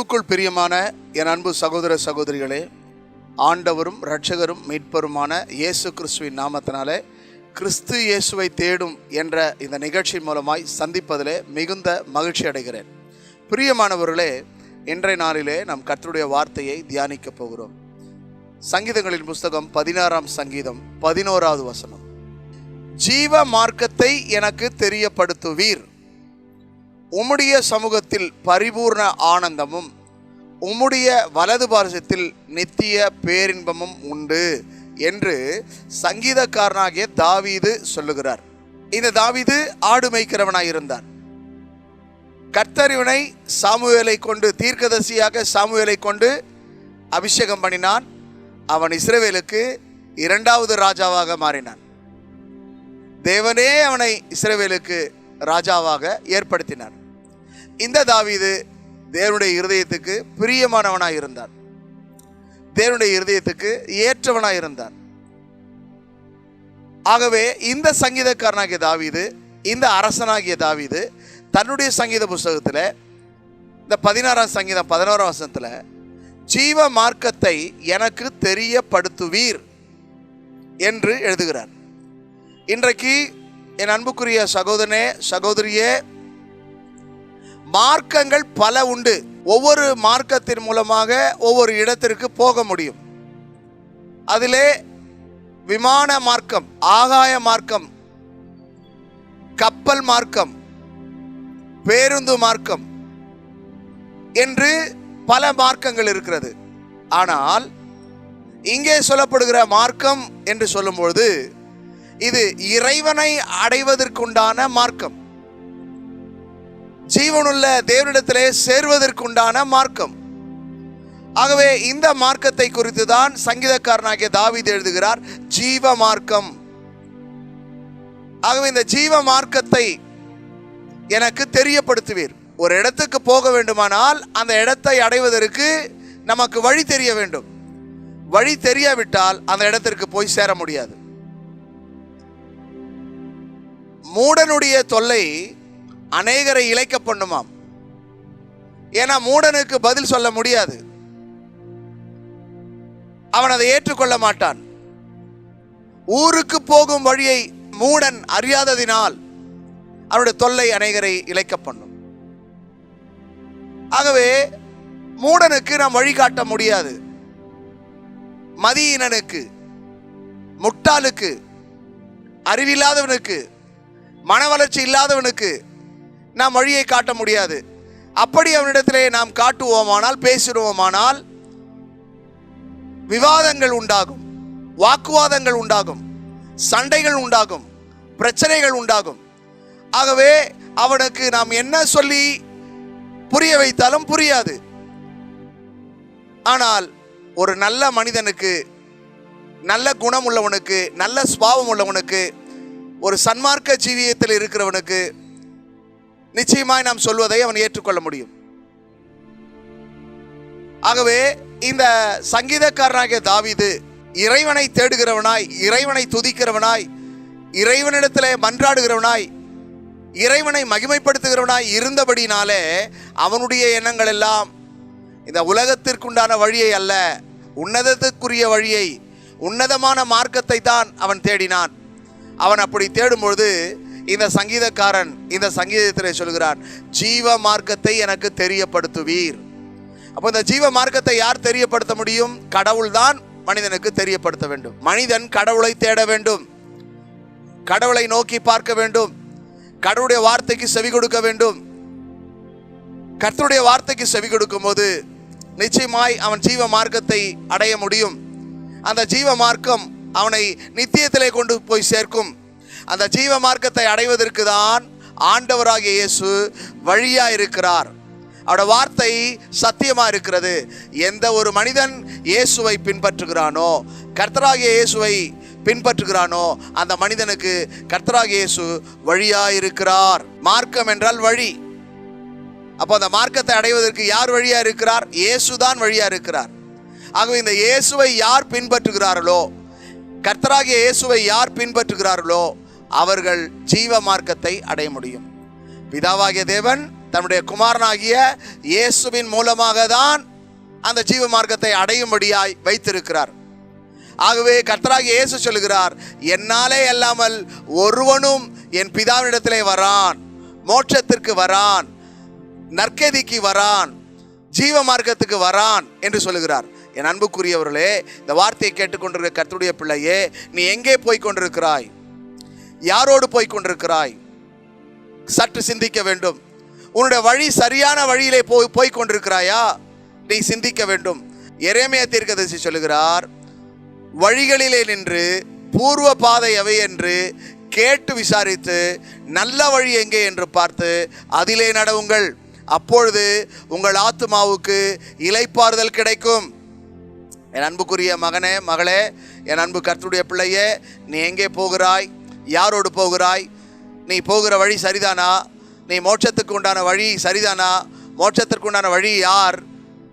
கிறிஸ்துக்குள் பிரியமான என் அன்பு சகோதர சகோதரிகளே ஆண்டவரும் இரட்சகரும் மீட்பருமான இயேசு கிறிஸ்துவின் நாமத்தினாலே கிறிஸ்து இயேசுவை தேடும் என்ற இந்த நிகழ்ச்சி மூலமாய் சந்திப்பதிலே மிகுந்த மகிழ்ச்சி அடைகிறேன். பிரியமானவர்களே இன்றைய நாளிலே நாம் கர்த்தருடைய வார்த்தையை தியானிக்கப் போகிறோம். சங்கீதங்களின் புஸ்தகம் பதினாறாம் சங்கீதம் பதினோராவது வசனம். ஜீவ மார்க்கத்தை எனக்கு தெரியப்படுத்துவீர். உம்முடைய சமூகத்தில் பரிபூர்ண ஆனந்தமும் உம்முடைய வலது பாரசத்தில் நித்திய பேரின்பமும் உண்டு என்று சங்கீதக்காரனாகிய தாவீது சொல்லுகிறார். இந்த தாவீது ஆடு மேய்க்கிறவனாய் இருந்தார் கர்த்தர் சாமுவேலை கொண்டு தீர்க்கதரிசியாக சாமுவேலை கொண்டு அபிஷேகம் பண்ணினான். அவன் இஸ்ரேவேலுக்கு இரண்டாவது ராஜாவாக மாறினான். தேவனே அவனை இஸ்ரேவேலுக்கு ராஜாவாக ஏற்படுத்தினார். இந்த தாவீது தேவனுடைய இருதயத்துக்கு பிரியமானவனாக இருந்தார். தேவனுடைய இருதயத்துக்கு ஏற்றவனாக இருந்தார். ஆகவே இந்த சங்கீதக்காரனாகிய தாவீது இந்த அரசனாகிய தாவீது தன்னுடைய சங்கீத புஸ்தகத்தில் இந்த பதினாறாம் சங்கீதம் பதினோராம் வசனத்தில் ஜீவ மார்க்கத்தை எனக்கு தெரியப்படுத்துவீர் என்று எழுதுகிறார். இன்றைக்கு என் அன்புக்குரிய சகோதரனே சகோதரியே மார்க்கங்கள் பல உண்டு. ஒவ்வொரு மார்க்கத்தின் மூலமாக ஒவ்வொரு இடத்திற்கு போக முடியும். அதிலே விமான மார்க்கம் ஆகாய மார்க்கம் கப்பல் மார்க்கம் பேருந்து மார்க்கம் என்று பல மார்க்கங்கள் இருக்கிறது. ஆனால் இங்கே சொல்லப்படுகிற மார்க்கம் என்று சொல்லும்பொழுது இது இறைவனை அடைவதற்குண்டான மார்க்கம். ஜீவனுள்ள தேவனிடத்திலே சேர்வதற்குண்டான மார்க்கம். ஆகவே இந்த மார்க்கத்தை குறித்து தான் சங்கீதக்காரனாகிய தாவீது எழுதுகிறார் ஜீவ மார்க்கம். ஆகவே இந்த ஜீவ மார்க்கத்தை எனக்கு தெரியப்படுத்துவீர். ஒரு இடத்துக்கு போக வேண்டுமானால் அந்த இடத்தை அடைவதற்கு நமக்கு வழி தெரிய வேண்டும். வழி தெரியாவிட்டால் அந்த இடத்திற்கு போய் சேர முடியாது. மூடனுடைய தொல்லை அநேகரை இழைக்க பண்ணுமாம். ஏன்னா மூடனுக்கு பதில் சொல்ல முடியாது. அவன் அதை ஏற்றுக்கொள்ள மாட்டான். ஊருக்கு போகும் வழியை மூடன் அறியாததினால் அவனுடைய தொல்லை அநேகரை இழைக்க பண்ணும். ஆகவே மூடனுக்கு நாம் வழிகாட்ட முடியாது. மதியினனுக்கு முட்டாளுக்கு அறிவில்லாதவனுக்கு மன வளர்ச்சி இல்லாதவனுக்கு நாம் வழியை காட்ட முடியாது. அப்படி அவனிடத்திலே நாம் காட்டுவோமானால் பேசிடுவோமானால் விவாதங்கள் உண்டாகும் வாக்குவாதங்கள் உண்டாகும் சண்டைகள் உண்டாகும் பிரச்சனைகள் உண்டாகும். ஆகவே அவனுக்கு நாம் என்ன சொல்லி புரிய வைத்தாலும் புரியாது. ஆனால் ஒரு நல்ல மனிதனுக்கு நல்ல குணம் உள்ளவனுக்கு நல்ல சுபாவம் உள்ளவனுக்கு ஒரு சன்மார்க்க ஜீவியத்தில் இருக்கிறவனுக்கு நிச்சயமாய் நாம் சொல்வதை அவன் ஏற்றுக்கொள்ள முடியும். ஆகவே இந்த சங்கீதக்காரனாகிய தாவிது இறைவனை தேடுகிறவனாய் இறைவனை துதிக்கிறவனாய் இறைவனிடத்திலே மன்றாடுகிறவனாய் இறைவனை மகிமைப்படுத்துகிறவனாய் இருந்தபடினாலே அவனுடைய எண்ணங்கள் எல்லாம் இந்த உலகத்திற்குண்டான வழியை அல்ல உன்னதத்துக்குரிய வழியை உன்னதமான மார்க்கத்தை தான் அவன் தேடினான். அவன் அப்படி தேடும்பொழுது இந்த சங்கீதக்காரன் இந்த சங்கீதத்தில் சொல்கிறான் ஜீவ மார்க்கத்தை எனக்கு தெரியப்படுத்துவீர். அப்போ இந்த ஜீவ மார்க்கத்தை யார் தெரியப்படுத்த முடியும்? கடவுள்தான் மனிதனுக்கு தெரியப்படுத்த வேண்டும். மனிதன் கடவுளை தேட வேண்டும். கடவுளை நோக்கி பார்க்க வேண்டும். கடவுளுடைய வார்த்தைக்கு செவி கொடுக்க வேண்டும். கர்த்தருடைய வார்த்தைக்கு செவி கொடுக்கும் போது நிச்சயமாய் அவன் ஜீவ மார்க்கத்தை அடைய முடியும். அந்த ஜீவ மார்க்கம் அவனை நித்தியத்திலே கொண்டு போய் சேர்க்கும். அந்த ஜீவ மார்க்கத்தை அடைவதற்கு தான் ஆண்டவராகிய இயேசு வழியா இருக்கிறார். அவட வார்த்தை சத்தியமா இருக்கிறது. எந்த ஒரு மனிதன் இயேசுவை பின்பற்றுகிறானோ கர்த்தராகிய இயேசுவை பின்பற்றுகிறானோ அந்த மனிதனுக்கு கர்த்தராக இயேசு வழியா இருக்கிறார். மார்க்கம் என்றால் வழி. அப்போ அந்த மார்க்கத்தை அடைவதற்கு யார் வழியா இருக்கிறார்? இயேசு தான் வழியா இருக்கிறார். ஆகவே இந்த இயேசுவை யார் பின்பற்றுகிறார்களோ கர்த்தராகிய இயேசுவை யார் பின்பற்றுகிறார்களோ அவர்கள் ஜீவ மார்க்கத்தை அடைய முடியும். பிதாவாகிய தேவன் தன்னுடைய குமாரனாகிய இயேசுவின் மூலமாக தான் அந்த ஜீவ மார்க்கத்தை அடையும்படியாய் வைத்திருக்கிறார். ஆகவே கர்த்தராகிய இயேசு சொல்லுகிறார் என்னாலே அல்லாமல் ஒருவனும் என் பிதாவினிடத்திலே வரான் மோட்சத்திற்கு வரான் நற்கதிக்கு வரான் ஜீவ மார்க்கத்துக்கு வரான் என்று சொல்லுகிறார். என் அன்புக்குரியவர்களே இந்த வார்த்தையை கேட்டுக்கொண்டிருக்கிற கர்த்தருடைய பிள்ளையே நீ எங்கே போய் கொண்டிருக்கிறாய்? யாரோடு போய் கொண்டிருக்கிறாய் சற்று சிந்திக்க வேண்டும். உன்னுடைய வழி சரியான வழியிலே போய் போய் கொண்டிருக்கிறாயா நீ சிந்திக்க வேண்டும். எரேமியா தீர்க்கதரிசி சொல்லுகிறார் வழிகளிலே நின்று பூர்வ பாதை எவை என்று கேட்டு விசாரித்து நல்ல வழி எங்கே என்று பார்த்து அதிலே நடவுங்கள். அப்பொழுது உங்கள் ஆத்துமாவுக்கு இலைப்பாறுதல் கிடைக்கும். என் அன்புக்குரிய மகனே மகளே என் அன்பு கர்த்துடைய பிள்ளையே நீ எங்கே போகிறாய்? யாரோடு போகிறாய்? நீ போகிற வழி சரிதானா? நீ மோட்சத்துக்கு உண்டான வழி சரிதானா? மோட்சத்திற்கு உண்டான வழி யார்?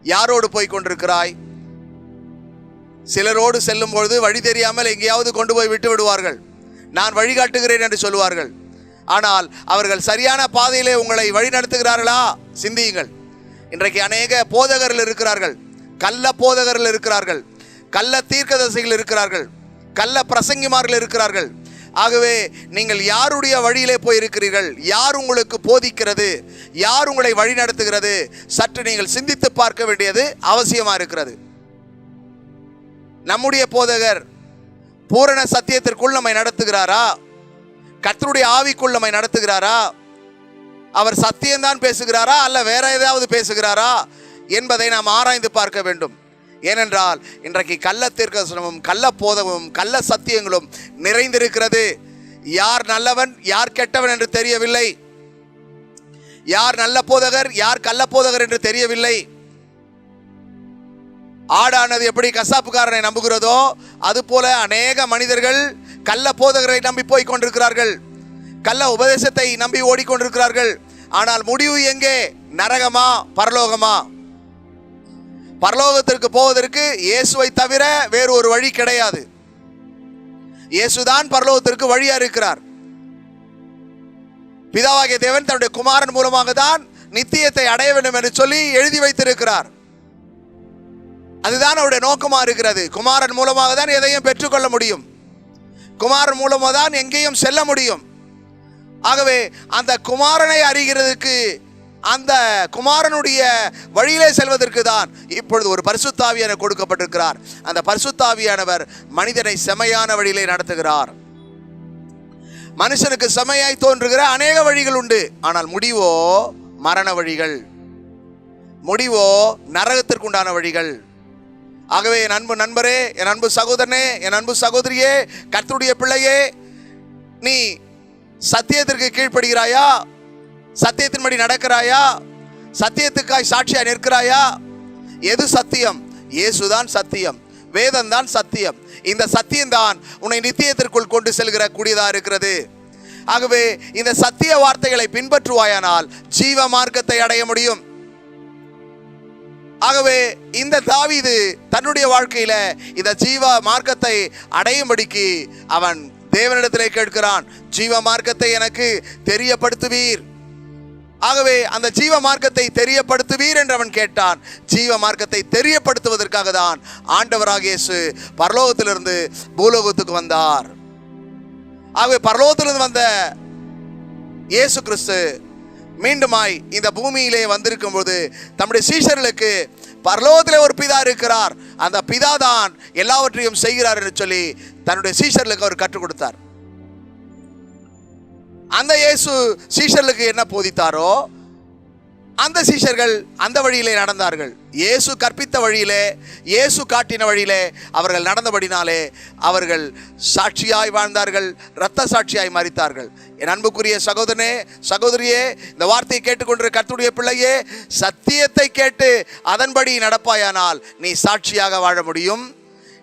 யாரோடு போய் கொண்டிருக்கிறாய்? சிலரோடு செல்லும் பொழுது வழி தெரியாமல் எங்கேயாவது கொண்டு போய் விட்டு விடுவார்கள். நான் வழிகாட்டுகிறேன் என்று சொல்லுவார்கள். ஆனால் அவர்கள் சரியான பாதையிலே உங்களை வழி நடத்துகிறார்களா? சிந்தியுங்கள். இன்றைக்கு அநேக போதகர்கள் இருக்கிறார்கள். கள்ள போதகர்கள் இருக்கிறார்கள். கள்ள தீர்க்கதசைகள் இருக்கிறார்கள். கள்ள பிரசங்கிமார்கள் இருக்கிறார்கள். ஆகவே நீங்கள் யாருடைய வழியிலே போயிருக்கிறீர்கள்? யார் உங்களுக்கு போதிக்கிறது? யார் உங்களை வழி நடத்துகிறது? சற்று நீங்கள் சிந்தித்து பார்க்க வேண்டியது அவசியமாக இருக்கிறது. நம்முடைய போதகர் பூரண சத்தியத்திற்குள் நம்மை நடத்துகிறாரா? கத்தருடைய ஆவிக்குள் நம்மை நடத்துகிறாரா? அவர் சத்தியம்தான் பேசுகிறாரா? அல்ல வேற ஏதாவது பேசுகிறாரா? என்பதை நாம் ஆராய்ந்து பார்க்க வேண்டும். ஏனென்றால் இன்றைக்கு கள்ள தீர்க்கதரிசனமும் கள்ள போதமும் கள்ள சத்தியங்களும் நிறைந்திருக்கிறது. யார் நல்லவன் யார் கெட்டவன் என்று தெரியவில்லை. யார் நல்ல போதகர் யார் கள்ள போதகர் என்று தெரியவில்லை. ஆடானது எப்படி கசாப்புக்காரனை நம்புகிறதோ அதுபோல அநேக மனிதர்கள் கள்ள போதகரை நம்பி போய் கொண்டிருக்கிறார்கள். கள்ள உபதேசத்தை நம்பி ஓடிக்கொண்டிருக்கிறார்கள். ஆனால் முடிவு எங்கே? நரகமா பரலோகமா? பரலோகத்திற்கு போவதற்கு இயேசுவை தவிர வேறு ஒரு வழி கிடையாது. இயேசுதான் பரலோகத்திற்கு வழியா இருக்கிறார். பிதாவாகிய தேவன் தன்னுடைய குமாரன் மூலமாக தான் நித்தியத்தை அடைய வேண்டும் என்று சொல்லி எழுதி வைத்திருக்கிறார். அதுதான் அவருடைய நோக்கமா இருக்கிறது. குமாரன் மூலமாக தான் எதையும் பெற்றுக்கொள்ள முடியும். குமாரன் மூலமாக தான் எங்கேயும் செல்ல முடியும். ஆகவே அந்த குமாரனை அறிகிறதுக்கு அந்த குமாரனுடைய வழியிலே செல்வதற்கு தான் இப்பொழுது ஒரு பரிசுத்தாவியான கொடுக்கப்பட்டிருக்கிறார். அந்த பரிசுத்தாவியானவர் மனிதனை செமையான வழியிலே நடத்துகிறார். மனுஷனுக்கு செமையாய் தோன்றுகிற அநேக வழிகள் உண்டு. ஆனால் முடிவோ மரண வழிகள். முடிவோ நரகத்திற்குண்டான வழிகள். ஆகவே என் அன்பு நண்பரே என் அன்பு சகோதரனே என் அன்பு சகோதரியே கர்த்தருடைய பிள்ளையே நீ சத்தியத்திற்கு கீழ்ப்படுகிறாயா? சத்தியத்தின்படி நடக்கிறாயா? சத்தியத்துக்காய் சாட்சியா நிற்கிறாயா? எது சத்தியம்? இயேசுதான் சத்தியம். வேதம் தான் சத்தியம். இந்த சத்தியம் தான் உன்னை நித்தியத்திற்குள் கொண்டு செல்கிற கூடியதா இருக்கிறது. ஆகவே இந்த சத்திய வார்த்தைகளை பின்பற்றுவாயானால் ஜீவ மார்க்கத்தை அடைய முடியும். ஆகவே இந்த தாவிது தன்னுடைய வாழ்க்கையில இந்த ஜீவ மார்க்கத்தை அடையும்படிக்கு அவன் தேவனிடத்திலே கேட்கிறான் ஜீவ மார்க்கத்தை எனக்கு தெரியப்படுத்துவீர். ஆகவே அந்த ஜீவ மார்க்கத்தை தெரியப்படுத்துவீர் என்று அவன் கேட்டான். ஜீவ மார்க்கத்தை தெரியப்படுத்துவதற்காக தான் ஆண்டவராக இயேசு பரலோகத்திலிருந்து பூலோகத்துக்கு வந்தார். ஆகவே பரலோகத்திலிருந்து வந்த இயேசு கிறிஸ்து மீண்டுமாய் இந்த பூமியிலே வந்திருக்கும் போது தம்முடைய சீஷர்களுக்கு பரலோகத்தில் ஒரு பிதா இருக்கிறார். அந்த பிதா தான் எல்லாவற்றையும் செய்கிறார் என்று சொல்லி தன்னுடைய சீஷர்களுக்கு அவர் கற்றுக் கொடுத்தார். அந்த இயேசு சீஷர்களுக்கு என்ன போதித்தாரோ அந்த சீஷர்கள் அந்த வழியிலே நடந்தார்கள். இயேசு கற்பித்த வழியிலே இயேசு காட்டின வழியிலே அவர்கள் நடந்தபடினாலே அவர்கள் சாட்சியாய் வாழ்ந்தார்கள் இரத்த சாட்சியாய் மறித்தார்கள் என் அன்புக்குரிய சகோதரனே சகோதரியே இந்த வார்த்தையை கேட்டுக்கொண்டிரு கத்துடைய பிள்ளையே சத்தியத்தை கேட்டு அதன்படி நடப்பாயானால் நீ சாட்சியாக வாழ முடியும்.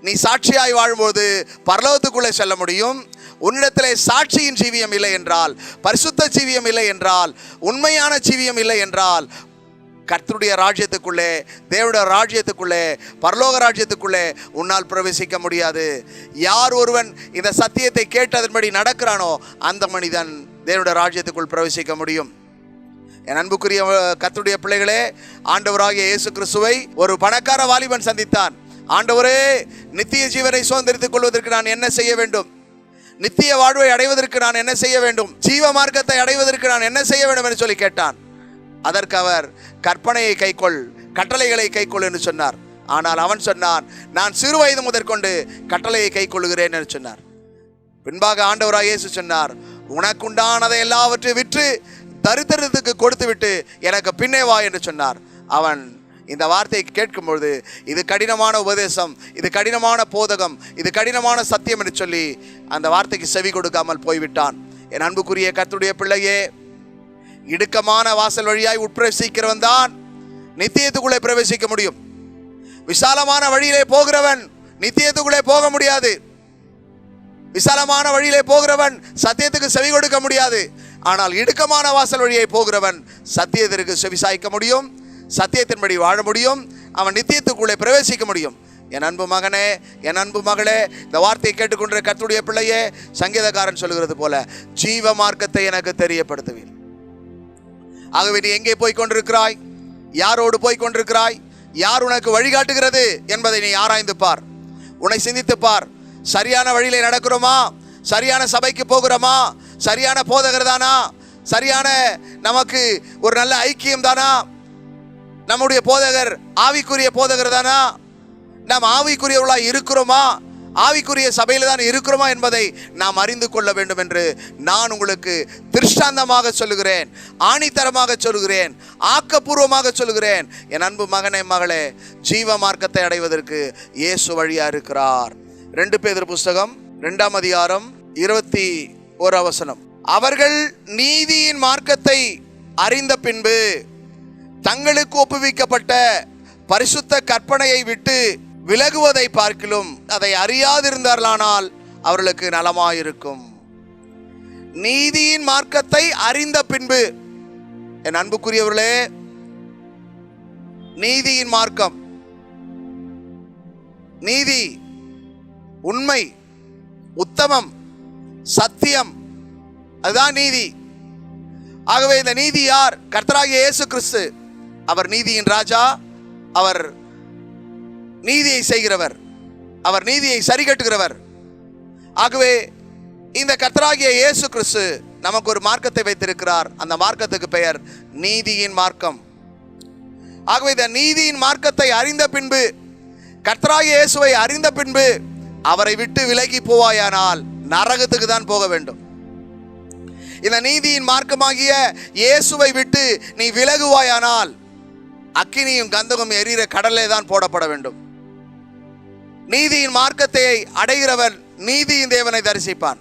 நீ சாட்சியாய் வாழும்போது பரலோகத்துக்குள்ளே செல்ல முடியும். உன்னிடத்திலே சாட்சியின் ஜீவியம் இல்லை என்றால் பரிசுத்த ஜீவியம் இல்லை என்றால் உண்மையான ஜீவியம் இல்லை என்றால் கர்த்தருடைய ராஜ்யத்துக்குள்ளே தேவனுடைய ராஜ்யத்துக்குள்ளே பரலோக ராஜ்யத்துக்குள்ளே உன்னால் பிரவேசிக்க முடியாது. யார் ஒருவன் இந்த சத்தியத்தை கேட்டு அதன்படி நடக்கிறானோ அந்த மனிதன் தேவனுடைய ராஜ்யத்துக்குள் பிரவேசிக்க முடியும். என் அன்புக்குரிய கத்துடைய பிள்ளைகளே ஆண்டவராகிய இயேசு கிறிஸ்துவை ஒரு பணக்கார வாலிபன் சந்தித்தான். ஆண்டவரே நித்திய ஜீவனை சுதந்திரித்துக் கொள்வதற்கு நான் என்ன செய்ய வேண்டும்? நித்திய வாழ்வை அடைவதற்கு நான் என்ன செய்ய வேண்டும்? ஜீவ மார்க்கத்தை அடைவதற்கு நான் என்ன செய்ய வேண்டும் என்று சொல்லி கேட்டான். அதற்கு அவர் கற்பனையை கைக்கொள் கட்டளைகளை கைக்கொள் என்று சொன்னார். ஆனால் அவன் சொன்னான் நான் சிறு வயது முதற்கொண்டு கட்டளையை கைக்கொள்கிறேன் என்று சொன்னார். பின்பாக ஆண்டவராக இயேசு சொன்னார் உனக்குண்டானதை எல்லாவற்றையும் விற்று தரித்திரத்துக்கு கொடுத்து விட்டு எனக்கு பின்னே வா என்று சொன்னார். அவன் இந்த வார்த்தையை கேட்கும் பொழுது இது கடினமான உபதேசம் இது கடினமான போதகம் இது கடினமான சத்தியம் என்று சொல்லி அந்த வார்த்தைக்கு செவி கொடுக்காமல் போய்விட்டான். என் அன்புக்குரிய கத்துடைய பிள்ளையே இடுக்கமான வாசல் வழியாய் உட்பிரவேசிக்கிறவன் தான் நித்தியத்துக்குள்ளே பிரவேசிக்க முடியும். விசாலமான வழியிலே போகிறவன் நித்தியத்துக்குள்ளே போக முடியாது. விசாலமான வழியிலே போகிறவன் சத்தியத்துக்கு செவி கொடுக்க முடியாது. ஆனால் இடுக்கமான வாசல் வழியை போகிறவன் சத்தியத்திற்கு செவி சாய்க்க முடியும். சத்தியத்தின்படி வாழ முடியும் அவன் நித்தியத்துக்குள்ளே பிரவேசிக்க முடியும். என் அன்பு மகனே என் அன்பு மகளே இந்த வார்த்தையை கேட்டுக்கொண்ட கத்துடைய பிள்ளையே சங்கீதக்காரன் சொல்கிறது போல ஜீவ மார்க்கத்தை எனக்கு தெரியப்படுத்துவீர். ஆகவே நீ எங்கே போய் கொண்டிருக்கிறாய்? யாரோடு போய் கொண்டிருக்கிறாய்? யார் உனக்கு வழிகாட்டுகிறது என்பதை நீ ஆராய்ந்து பார். உன்னை சிந்தித்து பார். சரியான வழியிலே நடக்கிறோமா? சரியான சபைக்கு போகிறோமா? சரியான போதகர் தானா? சரியான நமக்கு ஒரு நல்ல ஐக்கியம் தானா? நம்முடைய போதகர் ஆவிக்குரிய போதகர் தானா? நாம் ஆவிக்குரியவர்களா இருக்கிறோமா? ஆவிக்குரிய சபையில் தான் இருக்கிறோமா என்பதை நாம் அறிந்து கொள்ள வேண்டும் என்று நான் உங்களுக்கு திருஷ்டாந்தமாக சொல்லுகிறேன் ஆணித்தரமாக சொல்லுகிறேன் ஆக்கப்பூர்வமாக சொல்லுகிறேன். என் அன்பு மகனே மகளே ஜீவ மார்க்கத்தை அடைவதற்கு இயேசு வழியா இருக்கிறார். ரெண்டு பேர் புஸ்தகம் ரெண்டாம் அதிகாரம் இருபத்தி ஒரு அவசனம் அவர்கள் நீதியின் மார்க்கத்தை அறிந்த பின்பு தங்களுக்கு ஒப்புவிக்கப்பட்ட பரிசுத்த கற்பனையை விட்டு விலகுவதை பார்க்கிலும் அதை அறியாதிருந்தார்களானால் அவர்களுக்கு நலமாயிருக்கும். நீதியின் மார்க்கத்தை அறிந்த பின்பு என் அன்புக்குரியவர்களே நீதியின் மார்க்கம் நீதி உண்மை உத்தமம் சத்தியம் அதுதான் நீதி. ஆகவே இந்த நீதி யார்? கர்த்தராகிய இயேசு கிறிஸ்து. அவர் நீதியின் ராஜா அவர் நீதியை செய்கிறவர் அவர் நீதியை சரிகட்டுகிறவர். ஆகவே இந்த கத்தராகிய இயேசு கிறிஸ்து நமக்கு ஒரு மார்க்கத்தை வைத்திருக்கிறார். அந்த மார்க்கத்துக்கு பெயர் நீதியின் மார்க்கம். ஆகவே இந்த நீதியின் மார்க்கத்தை அறிந்த பின்பு கர்த்தராகிய இயேசுவை அறிந்த பின்பு அவரை விட்டு விலகி போவாயானால் நரகத்துக்கு தான் போக வேண்டும். இந்த நீதியின் மார்க்கமாகிய இயேசுவை விட்டு நீ விலகுவாயானால் அக்கினியும் கந்தகம் எரிகிற கடலே தான் போடப்பட வேண்டும். நீதியின் மார்க்கத்தை அடைகிறவன் நீதியின் தேவனை தரிசிப்பான்.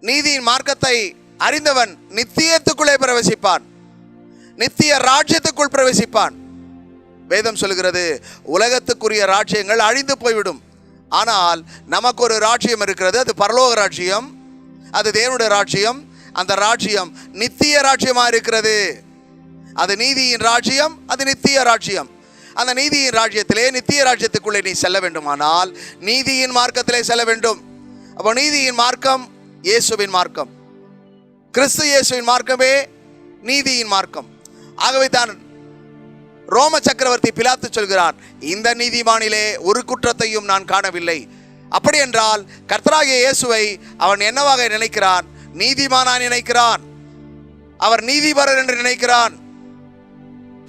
நீதியின் மார்க்கத்தை அறிந்தவன் நித்தியத்துக்குள்ளே பிரவேசிப்பான். நித்திய ராஜ்யத்துக்குள் பிரவேசிப்பான். வேதம் சொல்கிறது உலகத்துக்குரிய ராஜ்யங்கள் அழிந்து போய்விடும். ஆனால் நமக்கு ஒரு ராஜ்யம் இருக்கிறது அது பரலோக ராஜ்யம். அது தேவனுடைய ராஜ்யம். அந்த ராஜ்யம் நித்திய ராஜ்யமாக இருக்கிறது. அது நீதியின் ராஜ்யம் அது நித்திய ராஜ்யம் அந்த நீதியின் ராஜ்யத்திலே நித்திய ராஜ்யத்துக்குள்ளே நீ செல்ல வேண்டுமானால் நீதியின் மார்க்கத்திலே செல்ல வேண்டும். அப்போ நீதியின் மார்க்கம் இயேசுவின் மார்க்கம். கிறிஸ்து இயேசுவின் மார்க்கமே நீதியின் மார்க்கம். ஆகவே தான் ரோம சக்கரவர்த்தி பிலாத்து சொல்கிறார் இந்த நீதிமானிலே ஒரு குற்றத்தையும் நான் காணவில்லை. அப்படி என்றால் கர்த்தராகிய இயேசுவை அவன் என்னவாக நினைக்கிறான்? நீதிமானா நினைக்கிறான். அவர் நீதிபரர் என்று நினைக்கிறான்.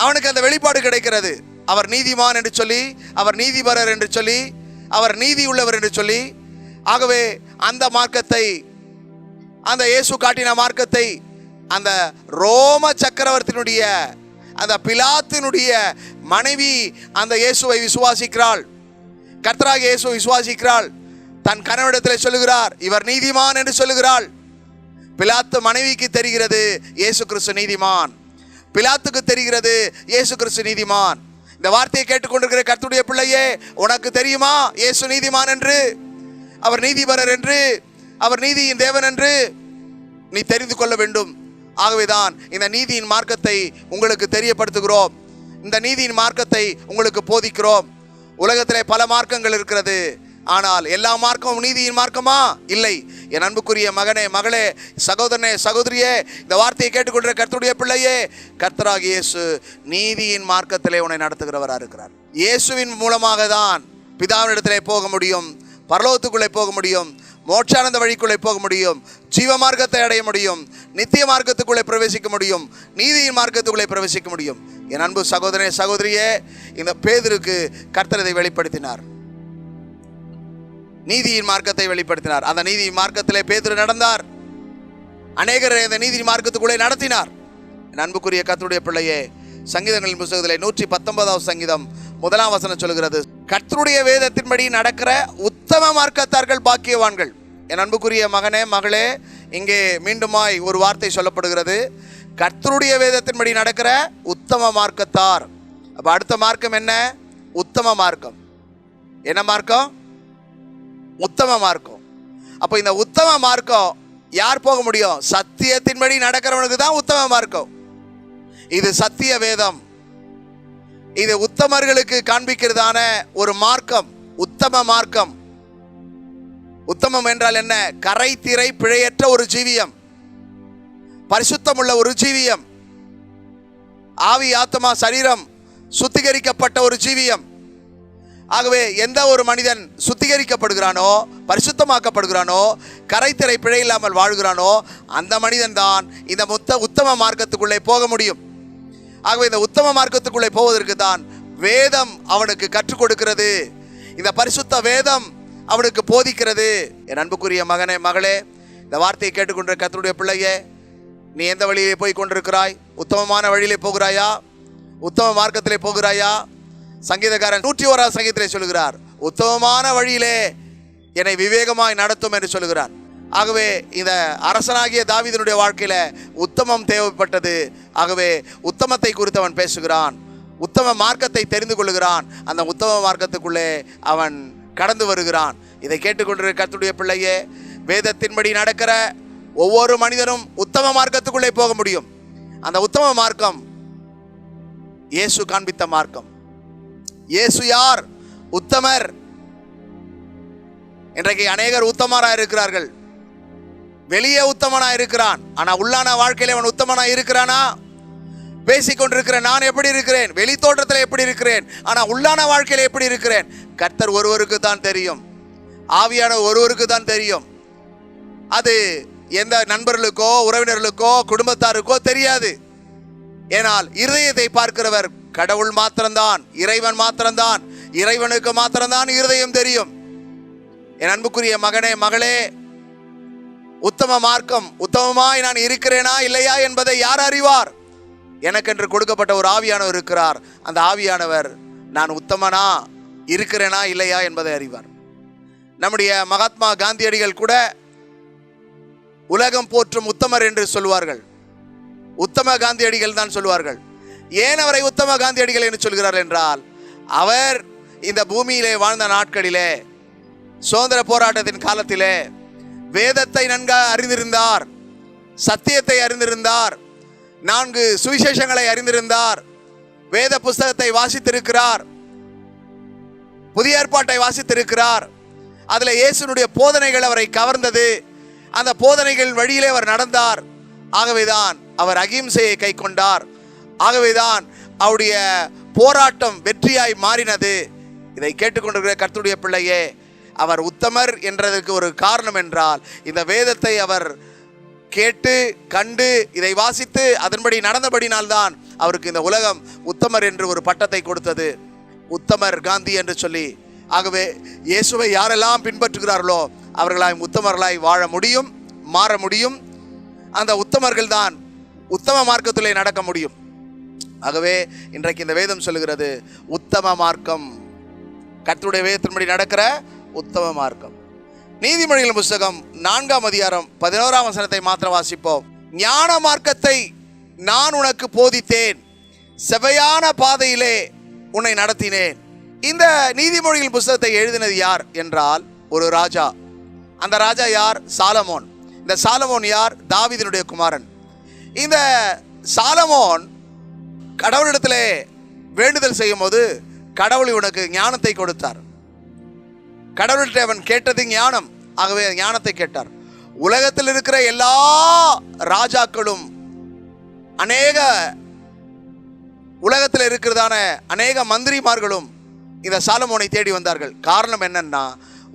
அவனுக்கு அந்த வெளிப்பாடு கிடைக்கிறது. அவர் நீதிமான் என்று சொல்லி அவர் நீதிபரர் என்று சொல்லி அவர் நீதி உள்ளவர் என்று சொல்லி. ஆகவே அந்த மார்க்கத்தை அந்த இயேசு காட்டின மார்க்கத்தை அந்த ரோம சக்கரவர்த்தியினுடைய அந்த பிலாத்தினுடைய மனைவி அந்த இயேசுவை விசுவாசிக்கிறாள். கர்த்தராக இயேசு விசுவாசிக்கிறாள். தன் கணவனிடத்தில் சொல்லுகிறார் இவர் நீதிமான் என்று சொல்லுகிறாள். பிலாத்து மனைவிக்கு தெரிகிறது இயேசு கிறிஸ்து நீதிமான். பிலாத்துக்கு தெரிகிறது இயேசு கிறிஸ்து நீதிமான். இந்த வார்த்தையை கேட்டுக்கொண்டிருக்கிற கர்த்துடைய பிள்ளையே உனக்கு தெரியுமா? இயேசு நீதிமான் என்று? அவர் நீதிபரர் என்று? அவர் நீதியின் தேவன் என்று? நீ தெரிந்து கொள்ள வேண்டும். ஆகவேதான் இந்த நீதியின் மார்க்கத்தை உங்களுக்கு தெரியப்படுத்துகிறோம். இந்த நீதியின் மார்க்கத்தை உங்களுக்கு போதிக்கிறோம். உலகத்திலே பல மார்க்கங்கள் இருக்கிறது. ஆனால் எல்லா மார்க்கமும் நீதியின் மார்க்கமா? இல்லை. என் அன்புக்குரிய மகனே மகளே சகோதரனே சகோதரியே இந்த வார்த்தையை கேட்டுக்கொண்ட கர்த்தருடைய பிள்ளையே கர்த்தராக இயேசு நீதியின் மார்க்கத்திலே உன்னை நடத்துகிறவராக இருக்கிறார். இயேசுவின் மூலமாக தான் பிதாவினிடத்திலே போக முடியும் பரலோகத்துக்குள்ளே போக முடியும் மோட்சானந்த வழிக்குள்ளே போக முடியும் ஜீவ மார்க்கத்தை அடைய முடியும் நித்திய மார்க்கத்துக்குள்ளே பிரவேசிக்க முடியும் நீதியின் மார்க்கத்துக்குள்ளே பிரவேசிக்க முடியும். என் அன்பு சகோதரனே சகோதரியே இந்த பேதருக்கு கர்த்தரதை வெளிப்படுத்தினார். நீதியின் மார்க்கத்தை வெளிப்படுத்தினார். அந்த நீதியின் மார்க்கத்திலே பேதுரு நடந்தார். அநேகரை அந்த நீதி மார்க்கத்துக்குள்ளே நடத்தினார். அன்புக்குரிய கத்தருடைய பிள்ளையே சங்கீதங்களின் புத்தகத்திலே நூற்றி பத்தொன்பதாவது சங்கீதம் முதலாம் வசனம் சொல்கிறது. கர்த்தருடைய வேதத்தின்படி நடக்கிற உத்தம மார்க்கத்தார்கள் பாக்கியவான்கள். என் அன்புக்குரிய மகனே மகளே இங்கே மீண்டுமாய் ஒரு வார்த்தை சொல்லப்படுகிறது. கர்த்தருடைய வேதத்தின்படி நடக்கிற உத்தம மார்க்கத்தார். அப்போ அடுத்த மார்க்கம் என்ன? உத்தம மார்க்கம். என்ன மார்க்கம்? உத்தம மார்க்கம். அப்போ இந்த உத்தம மார்க்கம் யார் போக முடியும்? சத்தியத்தின்படி நடக்கிறவனுக்கு தான் உத்தம மார்க்கம். இது சத்திய வேதம். இது உத்தமர்களுக்கு காண்பிக்கிறதான ஒரு மார்க்கம் உத்தம மார்க்கம். உத்தமம் என்றால் என்ன? கரை திரை பிழையற்ற ஒரு ஜீவியம். பரிசுத்தமுள்ள ஒரு ஜீவியம். ஆவி ஆத்மா சரீரம் சுத்திகரிக்கப்பட்ட ஒரு ஜீவியம். ஆகவே எந்த ஒரு மனிதன் சுத்திகரிக்கப்படுகிறானோ பரிசுத்தமாக்கப்படுகிறானோ கரைத்திரை பிழை இல்லாமல் வாழ்கிறானோ அந்த மனிதன் தான் இந்த முத்த உத்தம மார்க்கத்துக்குள்ளே போக முடியும். ஆகவே இந்த உத்தம மார்க்கத்துக்குள்ளே போவதற்கு தான் வேதம் அவனுக்கு கற்றுக் கொடுக்கிறது. இந்த பரிசுத்த வேதம் அவனுக்கு போதிக்கிறது. என் அன்புக்குரிய மகனே மகளே இந்த வார்த்தையை கேட்டுக்கொண்ட கத்தனுடைய பிள்ளையே நீ எந்த வழியிலே போய் கொண்டிருக்கிறாய்? உத்தமமான வழியிலே போகிறாயா? உத்தம மார்க்கத்திலே போகிறாயா? சங்கீதக்காரன் நூற்றி ஓராவது சங்கீதத்திலே சொல்கிறார் உத்தமமான வழியிலே என்னை விவேகமாய் நடத்தும் என்று சொல்கிறார் ஆகவே இந்த அரசனாகிய தாவிதனுடைய வாழ்க்கையில உத்தமம் தேவைப்பட்டது. ஆகவே உத்தமத்தை குறித்து அவன் பேசுகிறான். உத்தம மார்க்கத்தை தெரிந்து கொள்கிறான் அந்த உத்தம மார்க்கத்துக்குள்ளே அவன் கடந்து வருகிறான். இதை கேட்டுக்கொண்டிருக்கிற கத்துடைய பிள்ளையே வேதத்தின்படி நடக்கிற ஒவ்வொரு மனிதனும் உத்தம மார்க்கத்துக்குள்ளே போக முடியும். அந்த உத்தம மார்க்கம் இயேசு காண்பித்த மார்க்கம். இயேசு யார்? உத்தமர். இன்றைக்கு அநேகர் உத்தமராக இருக்கிறார்கள். வெளியே உத்தமனா இருக்கிறான். ஆனா உள்ளான வாழ்க்கையில அவன் உத்தமனா இருக்கிறானா? பேசிக்கொண்டிருக்கிறேன் நான் எப்படி இருக்கிறேன்? வெளி தோற்றத்தில் எப்படி இருக்கிறேன்? ஆனா உள்ளான வாழ்க்கையில எப்படி இருக்கிறேன்? கர்த்தர் ஒருவருக்கு தான் தெரியும். ஆவியான ஒருவருக்கு தான் தெரியும். அது எந்த நண்பர்களுக்கோ உறவினர்களுக்கோ குடும்பத்தாருக்கோ தெரியாது. ஏனால் இருதயத்தை பார்க்கிறவர் கடவுள் மாத்திரம்தான் இறைவன் மாத்திரம்தான் இறைவனுக்கு மாத்திரம்தான் இருதயம் தெரியும். என் அன்புக்குரிய மகனே மகளே உத்தம மார்க்கம் உத்தமமாய் நான் இருக்கிறேனா இல்லையா என்பதை யார் அறிவார்? எனக்கென்று கொடுக்கப்பட்ட ஒரு ஆவியானவர் இருக்கிறார். அந்த ஆவியானவர் நான் உத்தமனா இருக்கிறேனா இல்லையா என்பதை அறிவார். நம்முடைய மகாத்மா காந்தியடிகள் கூட உலகம் போற்றும் உத்தமர் என்று சொல்வார்கள். உத்தம காந்தியடிகள் தான் சொல்வார்கள். ஏன் அவரை உத்தம காந்தியடிகள் என்று சொல்கிறார் என்றால் அவர் இந்த பூமியிலே வாழ்ந்த நாட்களிலே சுதந்திர போராட்டத்தின் காலத்திலே வேதத்தை நன்காக அறிந்திருந்தார் சத்தியத்தை அறிந்திருந்தார் நான்கு சுவிசேஷங்களை அறிந்திருந்தார் வேத புஸ்தகத்தை வாசித்திருக்கிறார் புதிய ஏற்பாட்டை வாசித்திருக்கிறார். அதில் இயேசுனுடைய போதனைகள் அவரை கவர்ந்தது. அந்த போதனைகள் வழியிலே அவர் நடந்தார். ஆகவேதான் அவர் அகிம்சையை கை கொண்டார் ஆகவேதான் அவருடைய போராட்டம் வெற்றியாய் மாறினது. இதை கேட்டுக்கொண்டிருக்கிற கர்த்துடைய பிள்ளையே அவர் உத்தமர் என்றதற்கு ஒரு காரணம் என்றால் இந்த வேதத்தை அவர் கேட்டு கண்டு இதை வாசித்து அதன்படி நடந்தபடினால்தான் அவருக்கு இந்த உலகம் உத்தமர் என்று ஒரு பட்டத்தை கொடுத்தது. உத்தமர் காந்தி என்று சொல்லி. ஆகவே இயேசுவை யாரெல்லாம் பின்பற்றுகிறார்களோ அவர்களாய் உத்தமர்களாய் வாழ முடியும் மாற முடியும். அந்த உத்தமர்கள் தான் உத்தம மார்க்கத்திலே நடக்க முடியும். ஆகவே இன்றைக்கு இந்த வேதம் சொல்லுகிறது உத்தம மார்க்கம். கத்துடைய வேதத்தின்படி நடக்கிற உத்தம மார்க்கம். நீதிமொழிகள் புஸ்தகம் நான்காம் அதிகாரம் பதினோராம் வசனத்தை மாத்திரம் வாசிப்போம். ஞான மார்க்கத்தை நான் உனக்கு போதித்தேன். செவையான பாதையிலே உன்னை நடத்தினேன். இந்த நீதிமொழிகள் புஸ்தகத்தை எழுதினது யார் என்றால் ஒரு ராஜா. அந்த ராஜா யார்? சாலமோன். இந்த சாலமோன் யார்? தாவீதினுடைய குமாரன். இந்த சாலமோன் கடவுளிடத்திலே வேண்டுதல் செய்யும் போது கடவுள் இவனுக்கு ஞானத்தை கொடுத்தார். கடவுள்கிட்ட அவன் கேட்டது ஞானம். ஆகவே ஞானத்தை கேட்டார். உலகத்தில் இருக்கிற எல்லா ராஜாக்களும் அநேக உலகத்தில் இருக்கிறதான அநேக மந்திரிமார்களும் இந்த சாலமோனை தேடி வந்தார்கள். காரணம் என்னன்னா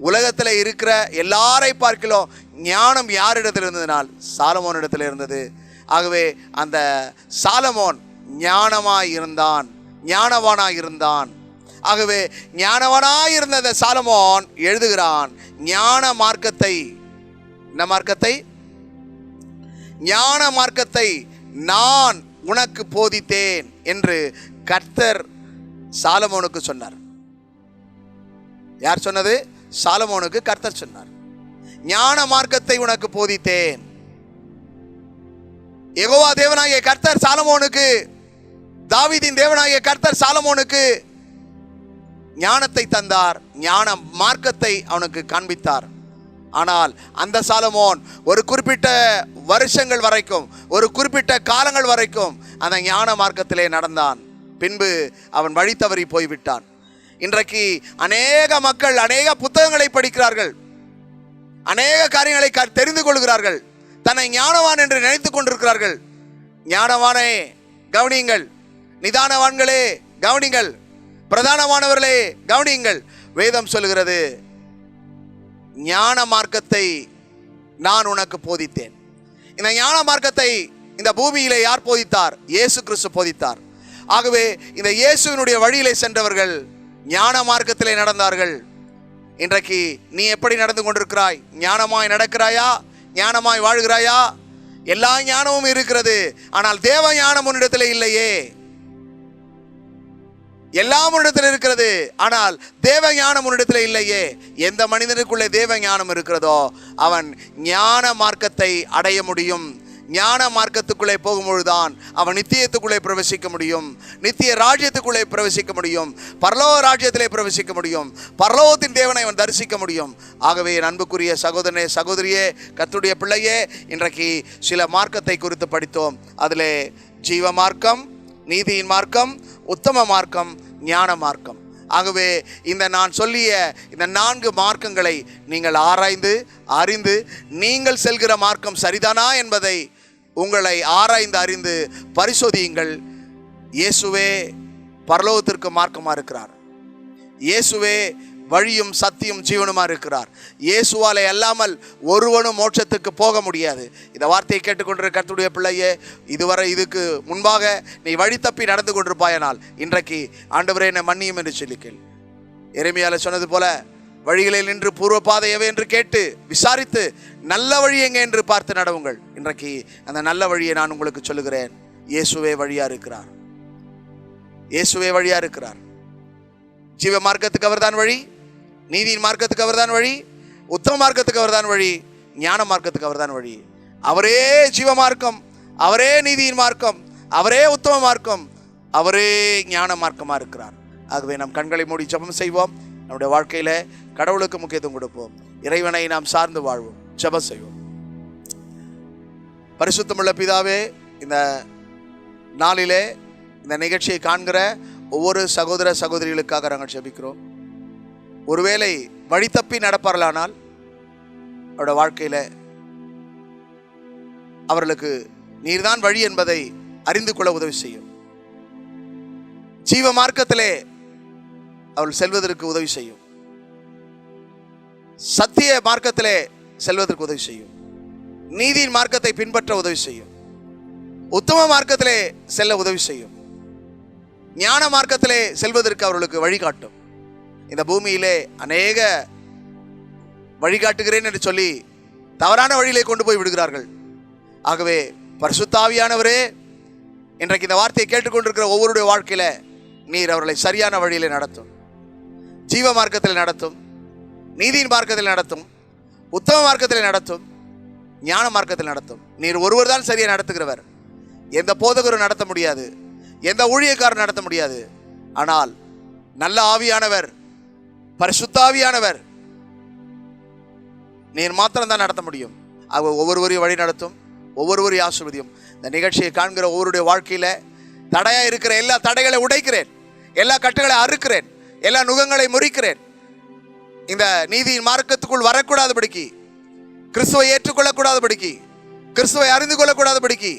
உலகத்தில் இருக்கிற எல்லாரை பார்க்கலாம் ஞானம் யாரிடத்தில் இருந்ததுனால் சாலமோனிடத்தில் இருந்தது. ஆகவே அந்த சாலமோன் ஞானமாய் இருந்தான் ஞானவானாய் இருந்தான் ஆகவே ஞானவனாய் இருந்த சாலமோன் எழுதுகிறான். ஞான மார்க்கத்தை என்ன மார்க்கத்தை? ஞான மார்க்கத்தை நான் உனக்கு போதித்தேன் என்று கர்த்தர் சாலமோனுக்கு சொன்னார். யார் சொன்னது? சாலமோனுக்கு கர்த்தர் சொன்னார். ஞான மார்க்கத்தை உனக்கு போதித்தேன். எகோவா தேவனாகிய கர்த்தர் சாலமோனுக்கு தாவிதின் தேவனாகிய கர்த்தர் சாலமோனுக்கு ஞானத்தை தந்தார். ஞான மார்க்கத்தை அவனுக்கு காண்பித்தார். ஆனால் அந்த சாலமோன் ஒரு குறிப்பிட்ட வருஷங்கள் வரைக்கும் ஒரு குறிப்பிட்ட காலங்கள் வரைக்கும் அந்த ஞான மார்க்கத்திலே நடந்தான். பின்பு அவன் வழி தவறி போய்விட்டான். இன்றைக்கு அநேக மக்கள் அநேக புத்தகங்களை படிக்கிறார்கள். அநேக காரியங்களை க- தெரிந்து கொள்கிறார்கள். தன்னை ஞானவான் என்று நினைத்து கொண்டிருக்கிறார்கள். ஞானவானே கவனியுங்கள். நிதானவான்களே கவனிங்கள். பிரதானமானவர்களே கவனியுங்கள். வேதம் சொல்கிறது ஞான மார்க்கத்தை நான் உனக்கு போதித்தேன். இந்த ஞான மார்க்கத்தை இந்த பூமியிலே யார் போதித்தார்? இயேசு கிறிஸ்து போதித்தார். ஆகவே இந்த இயேசுவினுடைய வழியிலே சென்றவர்கள் ஞான மார்க்கத்திலே நடந்தார்கள். இன்றைக்கு நீ எப்படி நடந்து கொண்டிருக்கிறாய்? ஞானமாய் நடக்கிறாயா? ஞானமாய் வாழ்கிறாயா? எல்லா ஞானமும் இருக்கிறது. ஆனால் தேவ ஞானம் உன்னிடத்தில் இல்லையே. எல்லாம் உன்னிடத்தில் இருக்கிறது. ஆனால் தேவ ஞானம் உன்னிடத்தில் இல்லையே. எந்த மனிதனுக்குள்ளே தேவ ஞானம் இருக்கிறதோ அவன் ஞான மார்க்கத்தை அடைய முடியும். ஞான மார்க்கத்துக்குள்ளே போகும்பொழுதுதான் அவன் நித்தியத்துக்குள்ளே பிரவேசிக்க முடியும். நித்திய ராஜ்யத்துக்குள்ளே பிரவேசிக்க முடியும். பரலோக ராஜ்யத்திலே பிரவேசிக்க முடியும். பரலோகத்தின் தேவனை அவன் தரிசிக்க முடியும். ஆகவே அன்புக்குரிய சகோதரனே சகோதரியே கத்துடைய பிள்ளையே இன்றைக்கு சில மார்க்கத்தை குறித்து படித்தோம். அதிலே ஜீவ மார்க்கம் நீதியின் மார்க்கம் உத்தம மார்க்கம் ஞான மார்க்கம் ஆகவே இந்த நான் சொல்லிய இந்த நான்கு மார்க்கங்களை நீங்கள் ஆராய்ந்து அறிந்து நீங்கள் செல்கிற மார்க்கம் சரிதானா என்பதை உங்களை ஆராய்ந்து அறிந்து பரிசோதியுங்கள். இயேசுவே பரலோகத்திற்கு மார்க்கமாக இருக்கிறார். இயேசுவே வழியும் சத்தியும் ஜீவனுமா இருக்கிறார். இயேசுவாலே அல்லாமல் ஒருவனும் மோட்சத்துக்கு போக முடியாது. இந்த வார்த்தையை கேட்டுக்கொண்டிருக்கிற கத்துடைய பிள்ளையே இதுவரை இதுக்கு முன்பாக நீ வழி தப்பி நடந்து கொண்டிருப்பாயனால் இன்றைக்கு ஆண்டவரே என்னை மன்னியும் என்று சொல்லிக்கேள். எருமையால சொன்னது போல வழிகளில் நின்று பூர்வ பாதையவே என்று கேட்டு விசாரித்து நல்ல வழி எங்கே என்று பார்த்து நடவுங்கள். இன்றைக்கு அந்த நல்ல வழியை நான் உங்களுக்கு சொல்லுகிறேன். இயேசுவே வழியா இருக்கிறார். இயேசுவே வழியா இருக்கிறார். ஜீவ மார்க்கத்துக்கு அவர்தான் வழி. நீதியின் மார்க்கத்துக்கு அவர்தான் வழி உத்தம மார்க்கத்துக்கு அவர்தான் வழி ஞான மார்க்கத்துக்கு அவர்தான் வழி. அவரே ஜீவ மார்க்கம் அவரே நீதியின் மார்க்கம் அவரே உத்தம மார்க்கம் அவரே ஞான மார்க்கமாக இருக்கிறார். ஆகவே நம் கண்களை மூடி ஜெபம் செய்வோம். நம்முடைய வாழ்க்கையில கடவுளுக்கு முக்கியத்துவம் கொடுப்போம். இறைவனை நாம் சார்ந்து வாழ்வோம். ஜெபம் செய்வோம். பரிசுத்தமுள்ள பிதாவே இந்த நாளிலே இந்த நிகழ்ச்சியை காண்கிற ஒவ்வொரு சகோதர சகோதரிகளுக்காக நாங்கள் ஜெபிக்கிறோம். ஒருவேளை வழி தப்பி நடப்பார்களானால் அவரோட வாழ்க்கையில அவர்களுக்கு நீர்தான் வழி என்பதை அறிந்து கொள்ள உதவி செய்யும். ஜீவ மார்க்கத்திலே அவள் செல்வதற்கு உதவி செய்யும். சத்திய மார்க்கத்திலே செல்வதற்கு உதவி செய்யும். நீதியின் மார்க்கத்தை பின்பற்ற உதவி செய்யும். உத்தம மார்க்கத்திலே செல்ல உதவி செய்யும். ஞான மார்க்கத்திலே செல்வதற்கு அவர்களுக்கு வழிகாட்டும். இந்த பூமியிலே அநேக வழிகாட்டுகிறேன் என்று சொல்லி தவறான வழியிலே கொண்டு போய் விடுகிறார்கள். ஆகவே பரிசுத்தாவியானவரே இன்றைக்கு இந்த வார்த்தையை கேட்டுக்கொண்டிருக்கிற ஒவ்வொருடைய வாழ்க்கையில நீர் அவர்களை சரியான வழியிலே நடத்தும். ஜீவ மார்க்கத்தில் நடத்தும். நீதியின் மார்க்கத்தில் நடத்தும். உத்தம மார்க்கத்தில் நடத்தும். ஞான மார்க்கத்தில் நடத்தும். நீர் ஒருவர் தான் சரியாக நடத்துகிறவர். எந்த போதகரும் நடத்த முடியாது. எந்த ஊழியக்காரரும் நடத்த முடியாது. ஆனால் நல்ல ஆவியானவர் பரிசுத்தாவியானவர். நீர் மாத்திரம்தான் நடத்த முடியும். அவர் ஒவ்வொருவரையும் வழி நடத்தும் ஒவ்வொருவரையும் ஆசிர்வதியும். இந்த நிகழ்ச்சியை காண்கிற ஒவ்வொருடைய வாழ்க்கையில தடையா இருக்கிற எல்லா தடைகளை உடைக்கிறேன். எல்லா கட்டுகளை அறுக்கிறேன். எல்லா நுகங்களை முறிக்கிறேன். இந்த நீதியின் மார்க்கத்துக்குள் வரக்கூடாதபடிக்கு கிறிஸ்துவை ஏற்றுக்கொள்ளக்கூடாதபடிக்கு கிறிஸ்துவை அறிந்து கொள்ளக்கூடாதபடிக்கு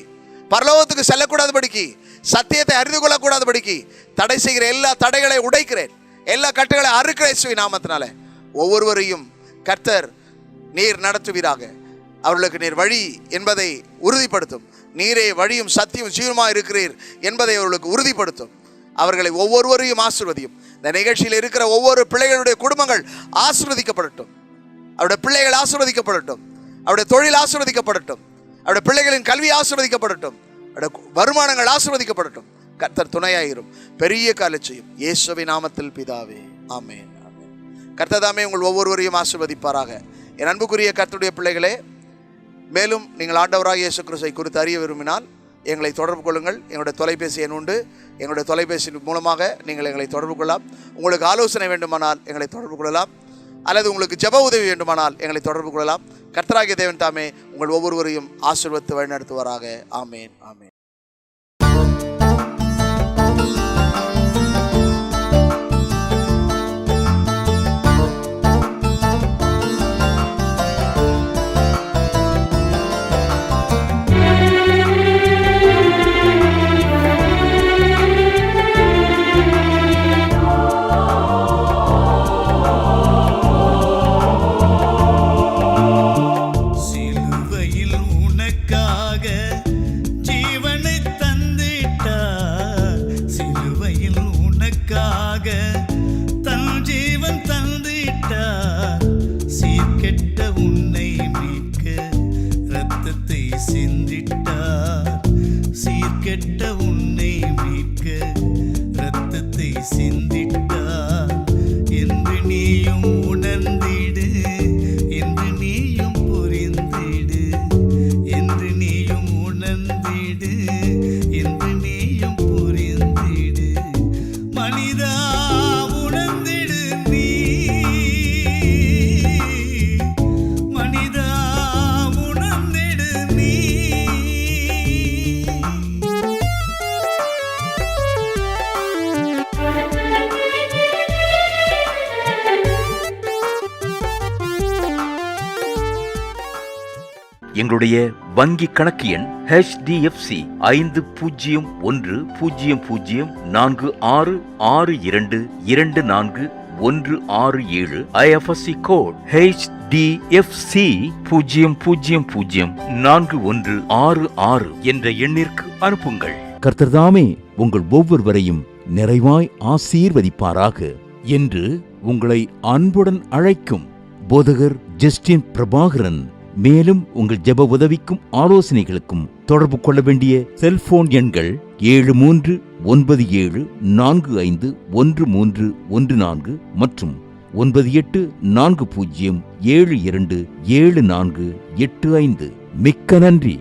பரலோகத்துக்கு செல்லக்கூடாதபடிக்கு சத்தியத்தை அறிந்து கொள்ளக்கூடாதபடிக்கு தடை செய்கிற எல்லா தடைகளை உடைக்கிறேன். எல்லா கட்டுகளை அறுக்கிற சுவி நாமத்தினால ஒவ்வொருவரையும் கர்த்தர் நீர் நடத்துவீராக. அவர்களுக்கு நீர் வழி என்பதை உறுதிப்படுத்தும். நீரே வழியும் சத்தியும் ஜீவமாக இருக்கிறீர் என்பதை அவர்களுக்கு உறுதிப்படுத்தும். அவர்களை ஒவ்வொருவரையும் ஆசிர்வதியும். இந்த நிகழ்ச்சியில் இருக்கிற ஒவ்வொரு பிள்ளைகளுடைய குடும்பங்கள் ஆசிர்வதிக்கப்படட்டும். அவருடைய பிள்ளைகள் ஆசிர்வதிக்கப்படட்டும். அவருடைய தொழில் ஆசிர்வதிக்கப்படட்டும். அவருடைய பிள்ளைகளின் கல்வி ஆசிர்வதிக்கப்படட்டும். அவருடைய வருமானங்கள் ஆசிர்வதிக்கப்படட்டும். கர்த்தர் துணையாயிரும். பெரிய காலை செய்யும் இயேசுவின் நாமத்தில் பிதாவே ஆமேன் ஆமேன். கர்த்ததாமே உங்கள் ஒவ்வொருவரையும் ஆசிர்வதிப்பாராக. என் அன்புக்குரிய கர்த்தருடைய பிள்ளைகளே மேலும் நீங்கள் ஆண்டவராக இயேசு கிறிஸ்தை குறித்து அறிய விரும்பினால் எங்களை தொடர்பு கொள்ளுங்கள். எங்களுடைய தொலைபேசி எண் உண்டு. எங்களுடைய தொலைபேசி மூலமாக நீங்கள் எங்களை தொடர்பு கொள்ளலாம். உங்களுக்கு ஆலோசனை வேண்டுமானால் எங்களை தொடர்பு கொள்ளலாம். அல்லது உங்களுக்கு ஜெப உதவி வேண்டுமானால் எங்களை தொடர்பு கொள்ளலாம். கர்த்தராகிய தேவன் தாமே உங்கள் ஒவ்வொருவரையும் ஆசிர்வத்து வழிநடத்துவாராக. ஆமேன் ஆமேன். எங்களுடைய வங்கி கணக்கு எண் ஹெச்டிஎஃப்சி ஐந்து பூஜ்ஜியம் ஒன்று பூஜ்ஜியம் பூஜ்ஜியம் நான்கு ஆறு ஆறு இரண்டு இரண்டு நான்கு ஒன்று ஆறு ஏழு ஐஎஃப்எஸ்சி கோட் HDFC பூஜ்ஜியம் பூஜ்ஜியம் பூஜ்ஜியம் நான்கு ஒன்று ஆறு ஆறு என்ற எண்ணிற்கு அனுப்புங்கள். கர்த்தர்தாமே உங்கள் ஒவ்வொருவரையும் நிறைவாய் ஆசீர்வதிப்பாராக என்று உங்களை அன்புடன் அழைக்கும் போதகர் ஜஸ்டின் பிரபாகரன் மேலும் உங்கள் ஜெப உதவிக்கும் ஆலோசனைகளுக்கும் தொடர்பு கொள்ள வேண்டிய செல்போன் எண்கள் ஏழு மூன்று ஒன்பது ஏழு நான்கு ஐந்து ஒன்று மூன்று ஒன்று நான்கு மற்றும் ஒன்பது எட்டு நான்கு பூஜ்ஜியம் ஏழு இரண்டு ஏழு நான்கு எட்டு ஐந்து. மிக்க நன்றி.